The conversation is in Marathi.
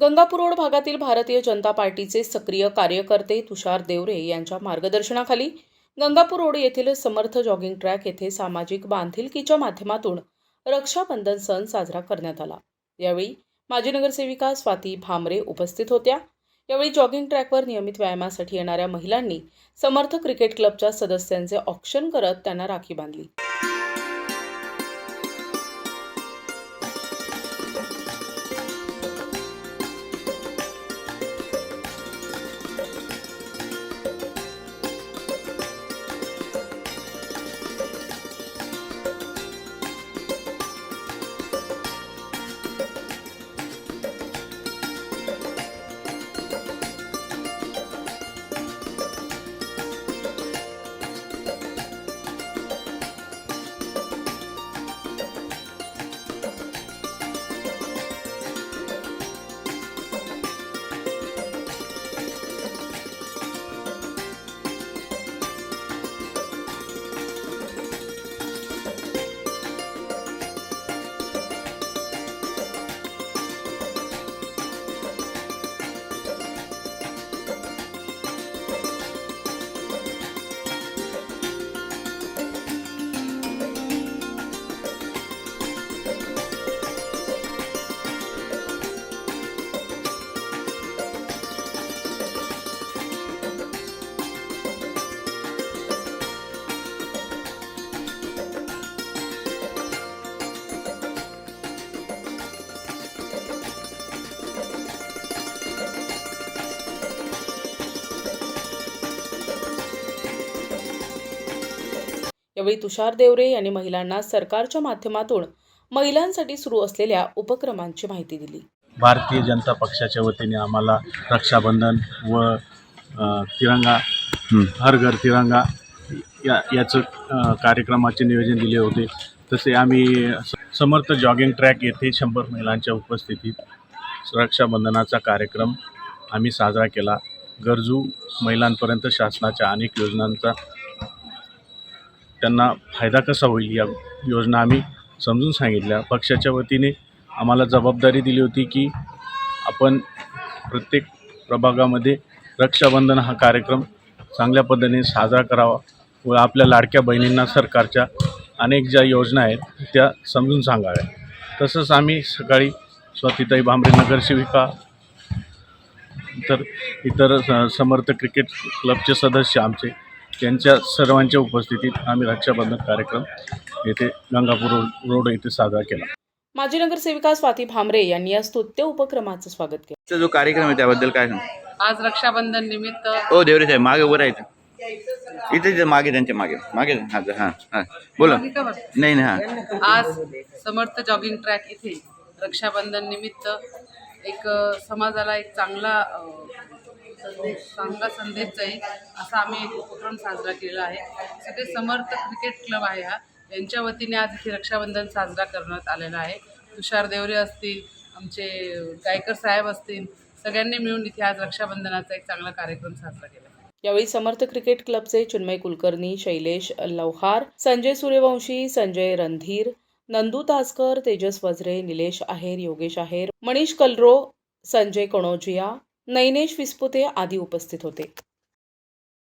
गंगापूर रोड भागातील भारतीय जनता पार्टीचे सक्रिय कार्यकर्ते तुषार देवरे यांच्या मार्गदर्शनाखाली गंगापूर रोड येथील समर्थ जॉगिंग ट्रॅक येथे सामाजिक बांधिलकीच्या माध्यमातून रक्षाबंधन सण साजरा करण्यात आला. यावेळी माजी नगरसेविका स्वाती भामरे उपस्थित होत्या. यावेळी जॉगिंग ट्रॅकवर नियमित व्यायामासाठी येणाऱ्या महिलांनी समर्थ क्रिकेट क्लबच्या सदस्यांचे ऑक्शन करत त्यांना राखी बांधली. यावेळी तुषार देवरे यांनी महिलांना सरकारच्या माध्यमातून महिलांसाठी सुरू असलेल्या उपक्रमांची माहिती दिली. भारतीय जनता पक्षाच्या वतीने आम्हाला रक्षाबंधन व तिरंगा हर घर तिरंगा या याचं कार्यक्रमाचे नियोजन दिले होते. तसे आम्ही समर्थ जॉगिंग ट्रॅक येथे शंभर महिलांच्या उपस्थितीत रक्षाबंधनाचा कार्यक्रम आम्ही साजरा केला. गरजू महिलांपर्यंत शासनाच्या अनेक योजनांचा त्यांना फायदा कसा होईल या योजना आम्ही समजून सांगितल्या. पक्षाच्या वतीने आम्हाला जबाबदारी दिली होती की आपण प्रत्येक प्रभागामध्ये रक्षाबंधन हा कार्यक्रम चांगल्या पद्धतीने साजरा करावा व आपल्या लाडक्या बहिणींना सरकारच्या अनेक ज्या योजना आहेत त्या समजून सांगाव्या. तसंच आम्ही सकाळी स्वातीताई भांबरे नगरसेविका तर इतर समर्थ क्रिकेट क्लबचे सदस्य आमचे त्यांच्या सर्वांच्या उपस्थितीत आम्ही रक्षाबंधन कार्यक्रम येथे गंगापूर रोड रोड येथे साजरा केला. माजी नगरसेविका स्वाती भामरे यांनी या स्तुत्य उपक्रमाचं स्वागत केलं. जो कार्यक्रम आहे त्याबद्दल काय सांग? आज रक्षाबंधन निमित्त ओ देवरे साहेब मागे उभं राहायचं. इथे जे मागे त्यांच्या मागे. मागे हां हां हां. बोला. नाही नाही हां. आज समर्थ जॉगिंग ट्रॅक इथे रक्षाबंधन निमित्त एक समाजाला एक चांगला संदेश चांगला संदेश जाईल असा आम्ही एक उपक्रम साजरा केला आहे. सगळे समर्थ क्रिकेट क्लब आहे हा. यांच्या वतीने आज इथे रक्षाबंधन साजरा करण्यात आलेला आहे. तुषार देवरे असतील आमचे गायकर साहेब असतील सगळ्यांनी मिळून इथे आज रक्षाबंधनाचा एक चांगला कार्यक्रम साजरा केला यावेळी समर्थ क्रिकेट क्लबचे चिन्मय कुलकर्णी शैलेश लवहार संजय सूर्यवंशी संजय रणधीर नंदू तासकर तेजस वज्रे निलेश आहेर योगेश आहेर मनीष कलरो संजय कणोजिया नैनेश विस्पुते आदी उपस्थित होते.